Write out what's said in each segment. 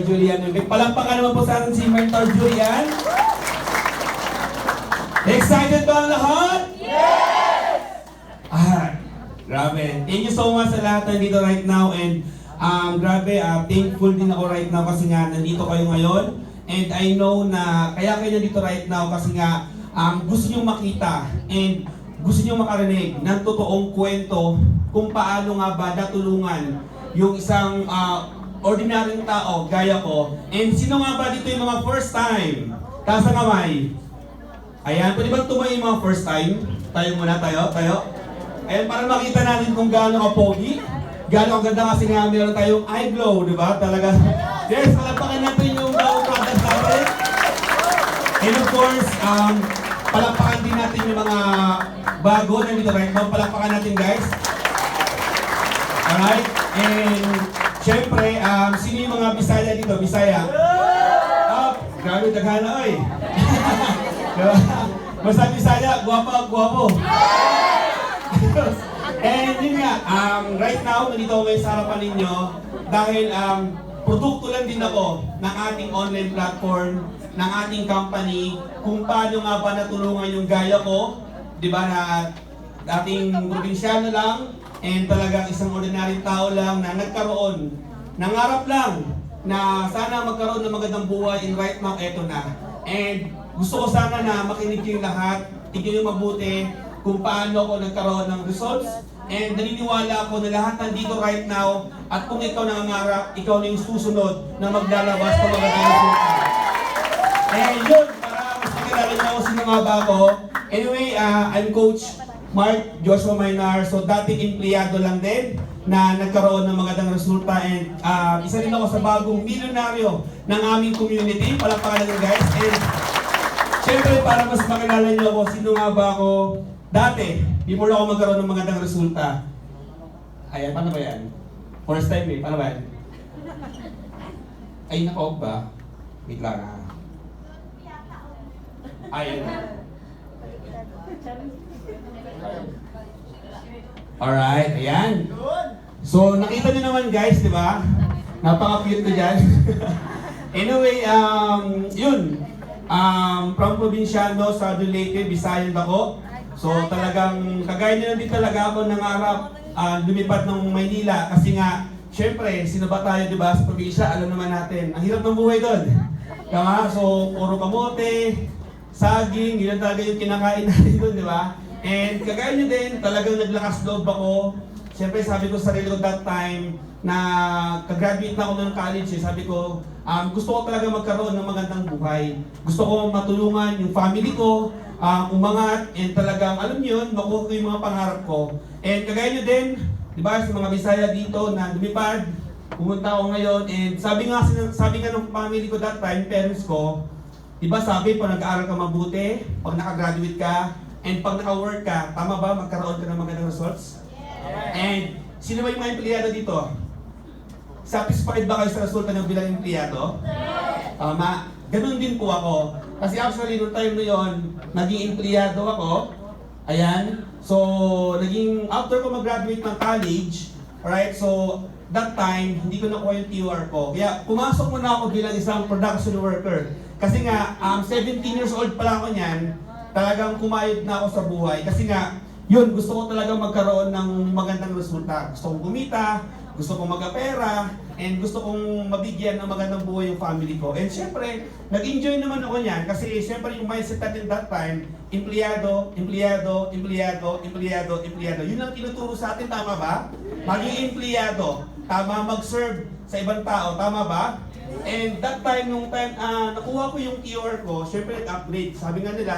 Yes, Mentor Julian. Palakpakan naman po sa atin si Mentor Julian. Excited ba ang lahat? Ah, grabe. Thank you so much sa lahat na dito right now and um, grabe, ah, thankful din ako right now kasi nga nandito kayo ngayon and I know na kaya kayo nandito right now kasi nga um, gusto nyo makita and gusto nyo makarinig ng totoong kwento kung paano nga ba natulungan yung isang ah, ordinaryong tao gaya ko and sino nga ba dito yung mga first time? Taas ang kamay. Ayan, pwede bang tumayo yung mga first time? Tayo muna, tayo, tayo. Ayan, para makita natin kung gaano ka pogi. Gaano ka ganda kasi nga meron tayong eye glow, di ba? Talaga. Yes, palakpakan natin yung glow products natin. And of course, um, palakpakan din natin yung mga bago na dito right now. Palakpakan natin guys. Alright? And syempre, um, sino yung mga Bisaya dito? Bisaya? Ah, grabe, taghana oy. Diba? Basta Bisaya, guwapa, guwapo. And yun nga, um, right now, nandito ako sa harapan ninyo dahil um, produkto lang din ako ng ating online platform, ng ating company, kung paano nga ba natulungan yung gaya ko, di ba na dating probinsyano lang, and talagang isang ordinaryong tao lang na nagkaroon, nangarap lang na sana magkaroon ng magandang buhay and right now, eto na. And gusto ko sana na makinig yung lahat, tignan yung mabuti kung paano ako nagkaroon ng results. And naniniwala ako na lahat nandito right now at kung ikaw nangangarap, ikaw na yung susunod na maglalabas ng magandang. And yun, para mas makilala niyo ako sino nga. Anyway, ah, I'm Coach Mark Joshua Maynar. So dating empleyado lang din na nagkaroon ng magandang resulta and ah, isa rin ako sa bagong milyonaryo ng aming community. Palakpakan natin guys. And Siyempre, para mas makilala niyo ako, sino nga ba ako dati, before ako magkaroon ng magandang resulta. Ayan, paano ba yan? First time eh, paano ba yan? Ay, naka ba? Wait lang ah. Ayan. Alright, ayan. So, nakita niyo naman guys, di ba? Napaka-cute ko dyan. anyway, um, yun. Um, from probinsyano sa Leyte, Visayan ako. So talagang kagaya nyo din talaga ako nangarap uh, lumipat ng Maynila kasi nga, syempre, sino ba tayo, di ba, sa probinsya, alam naman natin, ang hirap ng buhay doon. Tama? So, puro kamote, saging, yun talaga yung kinakain natin doon, di ba? And kagaya nyo din, talagang naglakas loob ako. Siyempre, sabi ko sa sarili ko that time, na kagraduate na ako ng college, eh, sabi ko, um, gusto ko talaga magkaroon ng magandang buhay. Gusto ko matulungan yung family ko, um, umangat, and talagang, alam niyo yun, makuha ko yung mga pangarap ko. And kagaya nyo din, di ba, sa mga Bisaya dito na lumipad, pumunta ako ngayon, and sabi nga, sabi nga ng family ko that time, parents ko, di ba sabi, pag nag-aaral ka mabuti, pag nakagraduate ka, and pag naka-work ka, tama ba, magkaroon ka ng magandang results? And sino ba yung mga empleyado dito? Satisfied ba kayo sa resulta ng bilang empleyado? Tama. Ganun din po ako. Kasi actually, noong time na yun, naging empleyado ako. Ayan. So, naging, after ko mag-graduate ng college, alright, so, that time, hindi ko nakuha yung TUR ko. Kaya, pumasok muna ako bilang isang production worker. Kasi nga, um, 17 years old pa lang ako niyan, talagang kumayod na ako sa buhay. Kasi nga, yun, gusto ko talaga magkaroon ng magandang resulta. Gusto kong kumita, gusto kong magkapera, and gusto kong mabigyan ng magandang buhay yung family ko. And syempre, nag-enjoy naman ako niyan kasi syempre yung mindset natin that time, empleyado, empleyado, empleyado, empleyado, empleyado. Yun ang tinuturo sa atin, tama ba? Maging empleyado, tama mag-serve sa ibang tao, tama ba? And that time, nung time, ah, nakuha ko yung QR ko, syempre nag-upgrade. Sabi nga nila,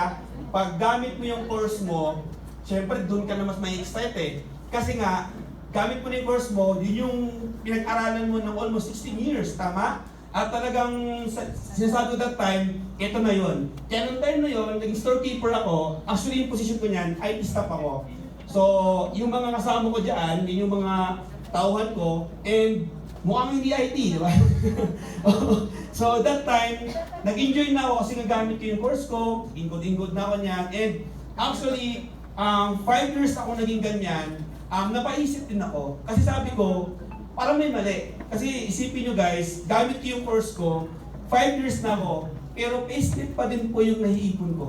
pag gamit mo yung course mo, syempre doon ka na mas may excite eh. Kasi nga, gamit mo na yung course mo, yun yung pinag-aralan mo ng almost 16 years, tama? At talagang sa- sinasabi ko that time, ito na yun. Kaya nung time na yun, naging storekeeper ako, actually yung position ko niyan, IT staff ako. So, yung mga kasama ko dyan, yun yung mga tauhan ko, and mukhang hindi IT, di ba? so, that time, nag-enjoy na ako kasi nagamit ko yung course ko, ingkod-ingkod na ako niyan, and actually, um, five years ako naging ganyan, um, napaisip din ako. Kasi sabi ko, parang may mali. Kasi isipin nyo guys, gamit ko yung course ko, 5 years na ako, pero payslip pa din po yung nahiipon ko.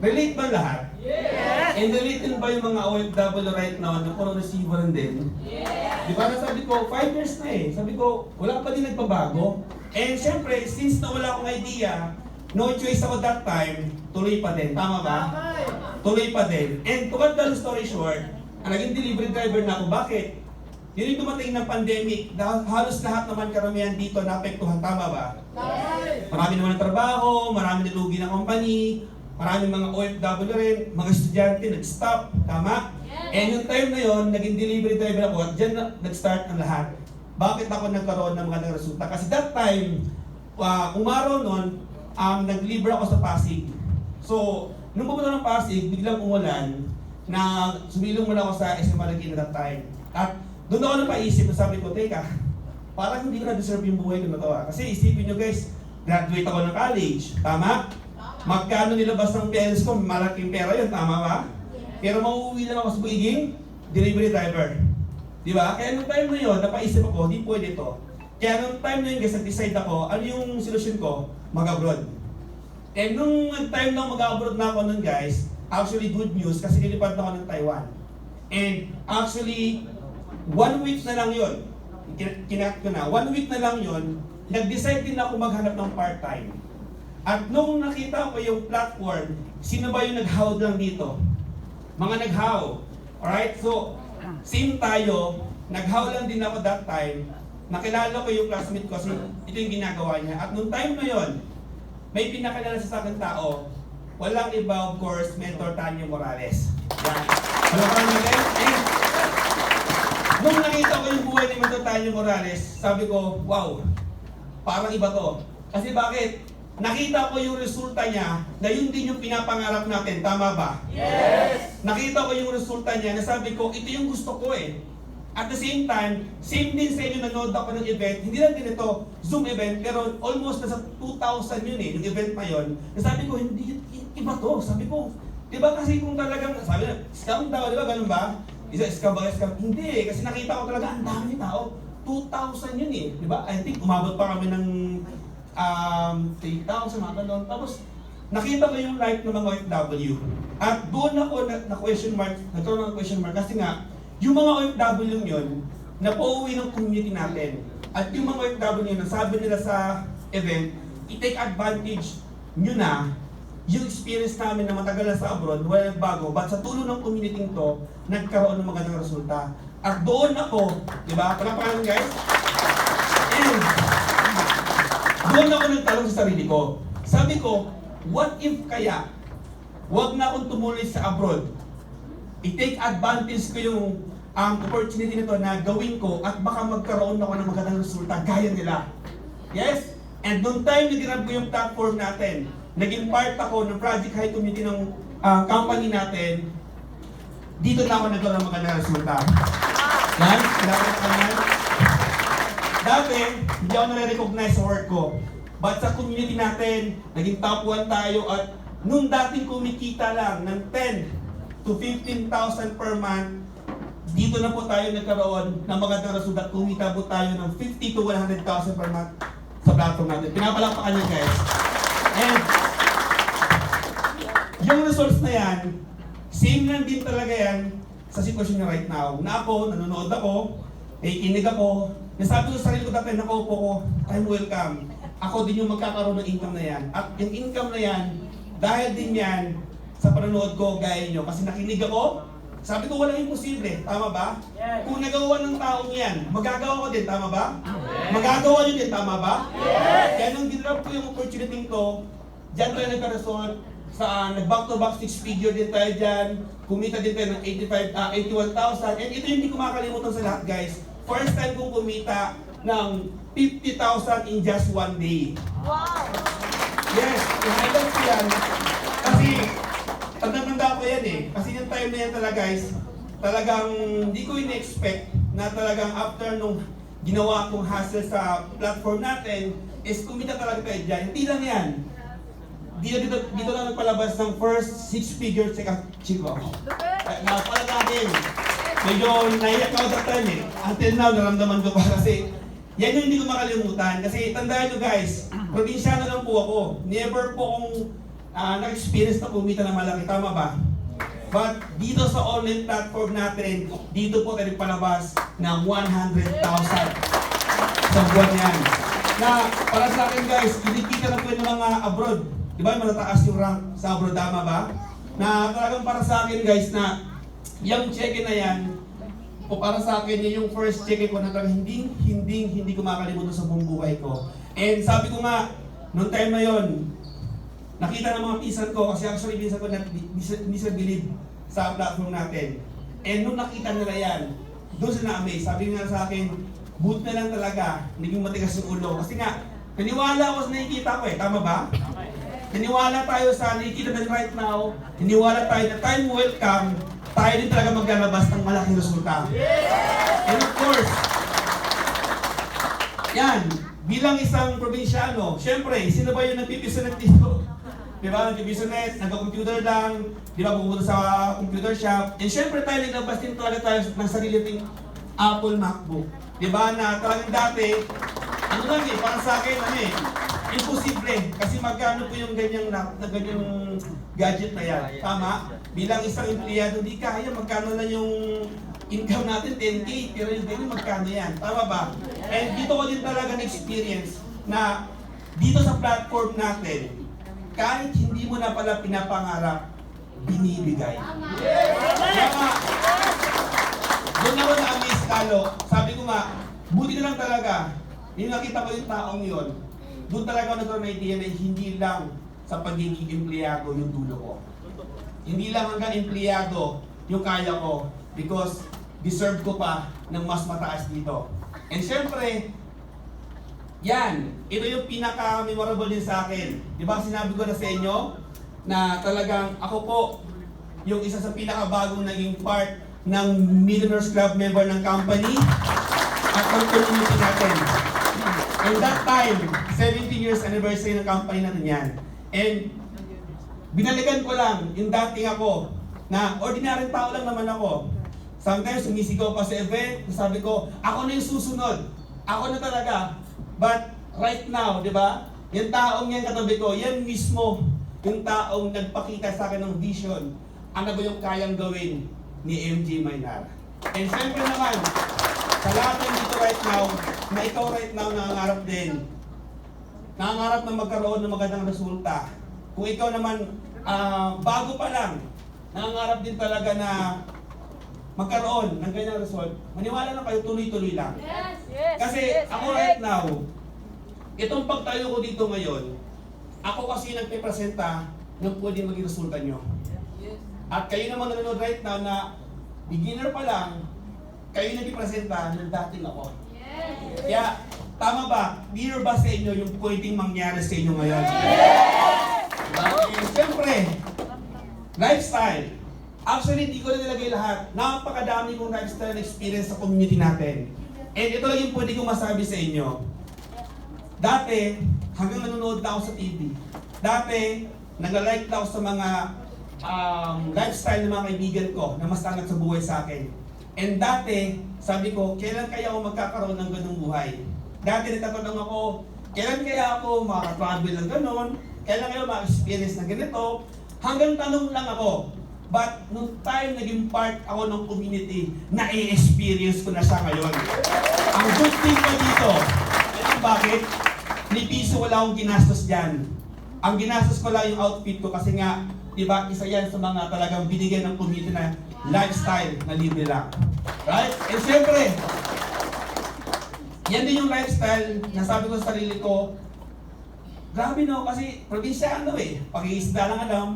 Relate ba lahat? Yes! And relate din ba yung mga OFW right now na puro receiver din? Yes! Di ba nasabi ko, 5 years na eh. Sabi ko, wala pa din nagbabago. And syempre, since na wala akong idea, no choice ako that time, tuloy pa din. Tama ba? Tuloy pa din. And to cut the story short, ang naging delivery driver na ako. Bakit? Yun yung dumating ng pandemic, na halos lahat naman karamihan dito naapektuhan. Tama ba? Marami naman ng trabaho, marami nalugi ng company, marami mga OFW rin, mga estudyante nag-stop, tama? And yung time na yon, naging delivery driver ako at dyan na, nag-start ang lahat. Bakit ako nagkaroon ng mga resulta? Kasi that time, uh, umaraw nun, um, nag-deliver ako sa Pasig. So, nung pumunta ng Pasig, biglang umulan, na sumilong muna ako sa SM Malagin at that time. At doon ako napaisip, sabi ko, teka, parang hindi ko na-deserve yung buhay ko na to ah. Kasi isipin nyo guys, graduate ako ng college, tama? Magkano nilabas ng parents ko, malaking pera yun, tama ba? Pero mauuwi lang ako sa pagiging delivery driver. Di ba? Kaya nung time na yun, napaisip ako, di pwede to. Kaya nung time na yun guys, nag-decide ako, ano yung solusyon ko? Mag-abroad. And nung time na mag-abroad na ako nun guys, actually good news kasi nilipad na ako ng Taiwan. And actually, one week na lang yun. Kin- Kinakt ko na. One week na lang yun, nag-decide din ako maghanap ng part-time. At nung nakita ko yung platform, sino ba yung nag-how lang dito? Mga nag-how. Alright? So, same tayo. Nag-how lang din ako that time. Nakilala ko yung classmate ko kasi ito yung ginagawa niya. At nung time na yon, may pinakilala sa akin tao, walang iba of course, Mentor Tanya Morales. Yan. Guys, eh, nung nakita ko yung buhay ni Mentor Tanya Morales, sabi ko, wow, parang iba to. Kasi bakit? Nakita ko yung resulta niya na yun din yung pinapangarap natin. Tama ba? Yes! Nakita ko yung resulta niya na sabi ko, ito yung gusto ko eh. At the same time, same din sa inyo nanood ako ng event, hindi lang din ito Zoom event, pero almost nasa 2,000 yun eh, yung event na yun. Na sabi ko, hindi, iba to. Sabi ko, di ba kasi kung talagang, sabi na, scam daw, di ba ganun ba? Isa scam ba, scam? Hindi eh, kasi nakita ko talaga, ang dami tao. 2,000 yun eh, di ba? I think umabot pa kami ng um, 3,000, mga ganun. Tapos, nakita ko yung life ng mga OFW. At doon ako na, na question mark, nagkaroon ng question mark kasi nga, yung mga OFW yun, na pauwi ng community natin. At yung mga OFW yun, nasabi nila sa event, i-take advantage nyo na yung experience namin na matagal na sa abroad, wala nagbago, but sa tulong ng community to, nagkaroon ng magandang resulta. At doon ako, di ba? Palapakan guys. And, doon ako nagtanong sa sarili ko. Sabi ko, what if kaya, wag na akong tumuloy sa abroad. I-take advantage ko yung um, opportunity nito na gawin ko at baka magkaroon ako ng magandang resulta gaya nila. Yes? And noong time na ginab ko yung platform natin, naging part ako ng Project High Committee ng uh, company natin, dito na ako nagkaroon ng magandang resulta. Yan, dapat naman. Dati, hindi ako nare-recognize sa work ko. But sa community natin, naging top 1 tayo at nung dating kumikita lang ng 10 to 15,000 per month, dito na po tayo nagkaroon ng magandang resulta. Kumita po tayo ng 50 to 100,000 per month sa platform natin. Pinapalakpakan niyo guys. And yung results na yan, same lang din talaga yan sa sitwasyon niya right now. Na ako, nanonood ako, nakikinig ako, nasabi ko sa sarili ko dati, nakaupo ko, I'm welcome. Ako din yung magkakaroon ng income na yan. At yung income na yan, dahil din yan sa panonood ko, gaya nyo. Kasi nakinig ako, sabi ko walang imposible. Tama ba? Yes. Kung nagawa ng taong yan, magagawa ko din. Tama ba? Magagawa nyo din. Tama ba? Kaya nung dinrop ko yung opportunity to, dyan tayo nagka-resort, sa nag-back to back six figure din tayo dyan, kumita din tayo ng 85, ah, 81,000. And ito yung hindi ko makakalimutan sa lahat guys. First time kong kumita ng 50,000 in just one day. Yes, i-highlight ko yan. Kasi, tanda-tanda ko yan eh. Kasi yung time na yan talaga guys, talagang hindi ko in-expect na talagang after nung ginawa kong hustle sa platform natin, is kumita talaga tayo dyan. Hindi lang yan. Dito, dito, dito lang nagpalabas ng first six figure check chico. Na pala natin. Medyo naiyak ako that time eh. Until now, naramdaman ko pa kasi yan yung hindi ko makalimutan. Kasi tandaan nyo guys, probinsyano lang po ako. Never po akong ah, nag-experience na kumita ng malaki. Tama ba? But dito sa online platform natin, dito po tayo palabas ng 100,000 sa buwan yan. Na para sa akin guys, kinikita na po yung mga abroad. Di ba matataas yung rank sa abroad, tama ba? Na talagang para sa akin guys na yung check na yan, o para sa akin yun yung first check ko na talagang hindi, hindi, hindi ko makalimutan sa buong buhay ko. And sabi ko nga, noong time na yon, nakita ng mga pisan ko, kasi actually pinsan ko na believe sa platform natin. And nung nakita nila yan, doon sila na-amaze. Sabi nga sa akin, boot na lang talaga, naging matigas yung ulo. Kasi nga, naniwala ako sa nakikita ko eh, tama ba? Naniwala tayo sa nakikita natin right now, naniwala tayo na time will come, tayo din talaga maglalabas ng malaking resulta. And of course, yan, bilang isang probinsyano, syempre, sino ba yung nagpipisonet dito? Di ba, nagpipisonet, nagka-computer lang, di ba, pupunta sa computer shop. And syempre tayo, naglabas din talaga tayo ng sarili nating Apple MacBook. Di ba, na talagang dati, ano lang eh, para sa akin, ano eh, imposible. Kasi magkano po yung ganyang, na, na ganyang gadget na yan. Tama? Bilang isang empleyado, di kaya, magkano lang yung income natin 10K, pero yung ganyan magkano yan. Tama ba? And dito ko din talaga na-experience na dito sa platform natin, kahit hindi mo na pala pinapangarap, binibigay. Kaya nga, doon ako na-amaze talo. Sabi ko nga, buti na lang talaga. Yung nakita ko yung taong yon, doon talaga ako nagkaroon ng idea na hindi lang sa pagiging empleyado yung dulo ko. Hindi lang hanggang empleyado yung kaya ko because deserve ko pa ng mas mataas dito. And syempre, yan, ito yung pinaka-memorable din sa akin. Di ba sinabi ko na sa inyo na talagang ako po yung isa sa pinakabagong naging part ng Millionaires Club member ng company at ng community natin. And that time, 17 years anniversary ng company natin yan. And binalikan ko lang yung dating ako na ordinary tao lang naman ako. Sometimes sumisigaw pa sa event, sabi ko, ako na yung susunod. Ako na talaga. But right now, di ba? Yung taong yan katabi ko, yan mismo yung taong nagpakita sa akin ng vision. Ano ba yung kayang gawin ni MJ Maynard? And syempre naman, sa lahat ng dito right now, na ikaw right now nangangarap din, nangangarap na magkaroon ng magandang resulta. Kung ikaw naman, ah, bago pa lang, nangangarap din talaga na magkaroon ng ganyang result, maniwala na kayo, tuloy-tuloy lang. Yes, Kasi yes, ako right now, itong pagtayo ko dito ngayon, ako kasi nagpipresenta ng pwede maging resulta nyo. At kayo naman nanonood right now na beginner pa lang, kayo nagpipresenta ng dating ako. Kaya, tama ba? Clear ba sa inyo yung pwedeng mangyari sa inyo ngayon? Diba? Eh, Siyempre, lifestyle. Actually, hindi ko na nilagay lahat. Napakadami kong lifestyle experience sa community natin. And ito lang yung pwede kong masabi sa inyo. Dati, hanggang nanonood na ako sa TV. Dati, nag-like na ako sa mga um, lifestyle ng mga kaibigan ko na mas angat sa buhay sa akin. And dati, sabi ko, kailan kaya ako magkakaroon ng ganung buhay? Dati nagtatanong ako, kailan kaya ako makaka-travel ng ganon? Kailan kaya maka-experience ng ganito? Hanggang tanong lang ako. But nung time naging part ako ng community, na-experience ko na siya ngayon. Ang good thing pa dito, alam bakit? Ni piso wala akong ginastos dyan. Ang ginastos ko lang yung outfit ko kasi nga, di ba, isa yan sa mga talagang binigyan ng community na lifestyle na libre lang. Right? And syempre, yan din yung lifestyle na sabi ko sa sarili ko, grabe no, kasi probinsyano eh. Pag-iisda lang alam,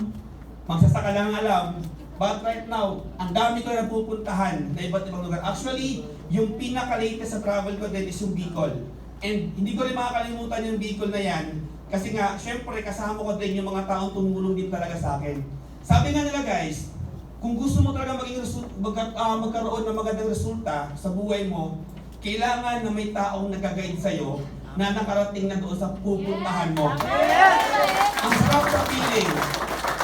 magsasaka lang alam. But right now, ang dami ko na pupuntahan na iba't ibang lugar. Actually, yung pinaka-latest sa travel ko din is yung Bicol. And hindi ko rin makakalimutan yung Bicol na yan. Kasi nga, syempre, kasama ko din yung mga taong tumulong din talaga sa akin. Sabi nga nila guys, kung gusto mo talaga maging resul- magka- ah, magkaroon ng magandang resulta sa buhay mo, kailangan na may taong nag-guide sa'yo na nakarating na doon sa pupuntahan mo. Ang sarap sa feeling.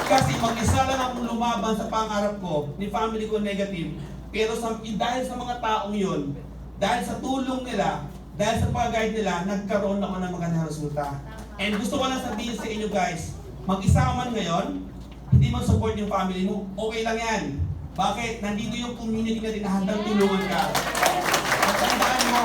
Kasi mag-isa lang akong lumaban sa pangarap ko, ni family ko negative. Pero sa, dahil sa mga taong yun, dahil sa tulong nila, dahil sa pag-guide nila, nagkaroon ako ng magandang resulta. And gusto ko lang sabihin sa inyo guys, mag-isa man ngayon, hindi mo support yung family mo, okay lang yan. Bakit? Nandito yung community na dinahandang tulungan ka. At tandaan mo,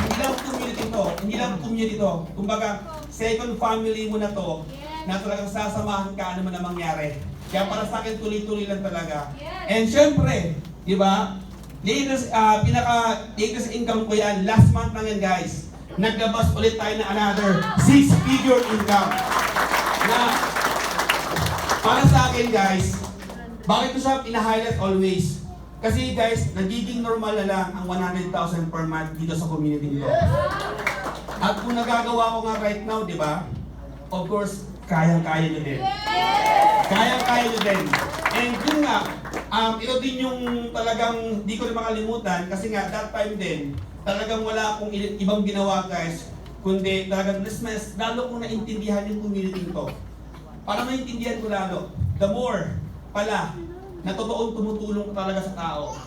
hindi lang community to, hindi lang community to. Kumbaga, second family mo na to, na talagang sasamahan ka ano man ang mangyari. Kaya para sa akin, tuloy-tuloy lang talaga. And syempre, di ba, latest, ah, pinaka latest income ko yan, last month lang yan guys. Naglabas ulit tayo ng another six-figure income. Na, para sa akin guys, bakit ko siya pina-highlight always? Kasi guys, nagiging normal na lang ang 100,000 per month dito sa community nito. At kung nagagawa ko nga right now, di ba? Of course, kayang-kaya nyo din. Kayang-kaya nyo din. And yun nga, um, ito din yung talagang di ko rin makalimutan kasi nga that time din, talagang wala akong ibang ginawa guys, kundi talagang mas, mas lalo kong naintindihan yung community to. Para maintindihan ko lalo, the more pala na totoong tumutulong ka talaga sa tao,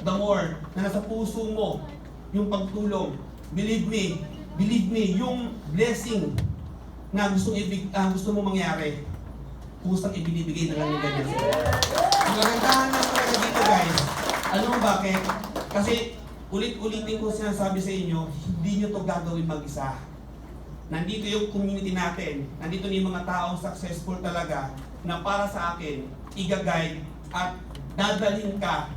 the more na nasa puso mo yung pagtulong. Believe me, believe me, yung blessing na gusto ibig ah, gusto mo mangyari, kusang ibinibigay na lang yung ganyan sa'yo. Ang kagandahan lang talaga dito guys, alam mo bakit? Kasi ulit-ulitin ko sinasabi sa inyo, hindi nyo to gagawin mag-isa. Nandito yung community natin, nandito na yung mga taong successful talaga na para sa akin, iga-guide at dadalhin ka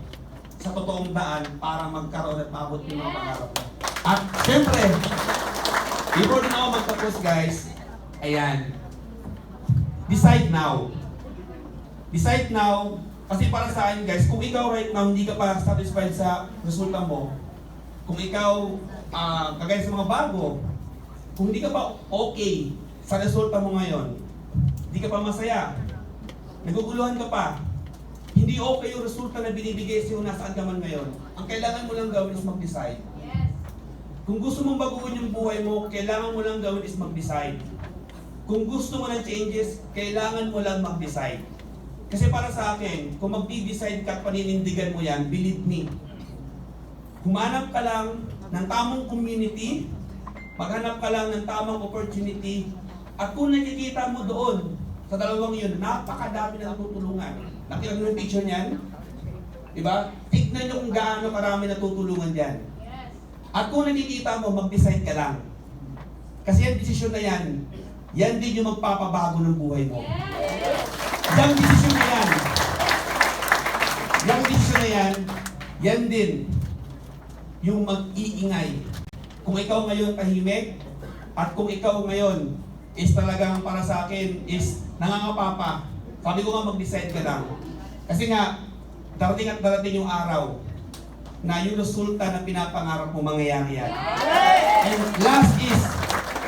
sa totoong daan para magkaroon at maabot yung mga pangarap mo. At syempre, before din ako magtapos guys, ayan, decide now. Decide now, kasi para sa akin guys, kung ikaw right now hindi ka pa satisfied sa resulta mo, kung ikaw, ah, kagaya sa mga bago, kung hindi ka pa okay sa resulta mo ngayon, hindi ka pa masaya, naguguluhan ka pa, hindi okay yung resulta na binibigay sa'yo nasaan ka man ngayon. Ang kailangan mo lang gawin is mag-decide. Kung gusto mong baguhin yung buhay mo, kailangan mo lang gawin is mag-decide. Kung gusto mo ng changes, kailangan mo lang mag-decide. Kasi para sa akin, kung mag-decide ka at paninindigan mo yan, believe me, humanap ka lang ng tamang community, maghanap ka lang ng tamang opportunity, at kung nakikita mo doon, sa dalawang yun, napakadami na natutulungan. Nakita mo yung picture niyan? Diba? Tignan nyo kung gaano karami natutulungan dyan. At kung nakikita mo, mag-decide ka lang. Kasi yung desisyon na yan, yan din yung magpapabago ng buhay mo. Yung desisyon na yan, yung desisyon na yan, yan din yung mag-iingay. Kung ikaw ngayon tahimik, at kung ikaw ngayon is talagang para sa akin is nangangapapa, sabi ko nga mag-decide ka lang. Kasi nga, darating at darating yung araw na yung resulta na pinapangarap mo mangyayari yan. And last is,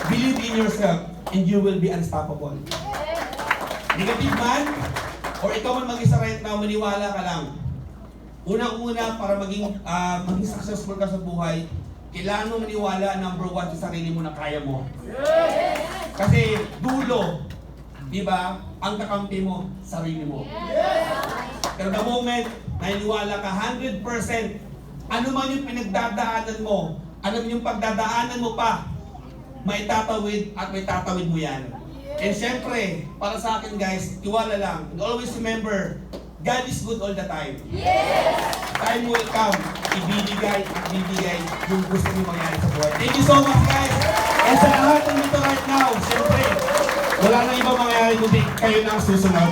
believe in yourself and you will be unstoppable. Negative man, or ikaw man mag-isa right now, maniwala ka lang. Unang-una, para maging, ah, maging successful ka sa buhay, kailangan mo maniwala, number one, sa sarili mo na kaya mo. Kasi dulo, di ba, ang kakampi mo, sarili mo. Pero the moment, naniniwala ka 100%, ano man yung pinagdadaanan mo, ano man yung pagdadaanan mo pa, may tatawid at may tatawid mo yan. And syempre, para sa akin guys, tiwala lang. And always remember, God is good all the time. Time will come, ibibigay at bibigay yung gusto niyo mangyari sa buhay. Thank you so much guys! And sa lahat ng dito right now, syempre, wala na ibang mangyayari kundi kayo na ang susunod.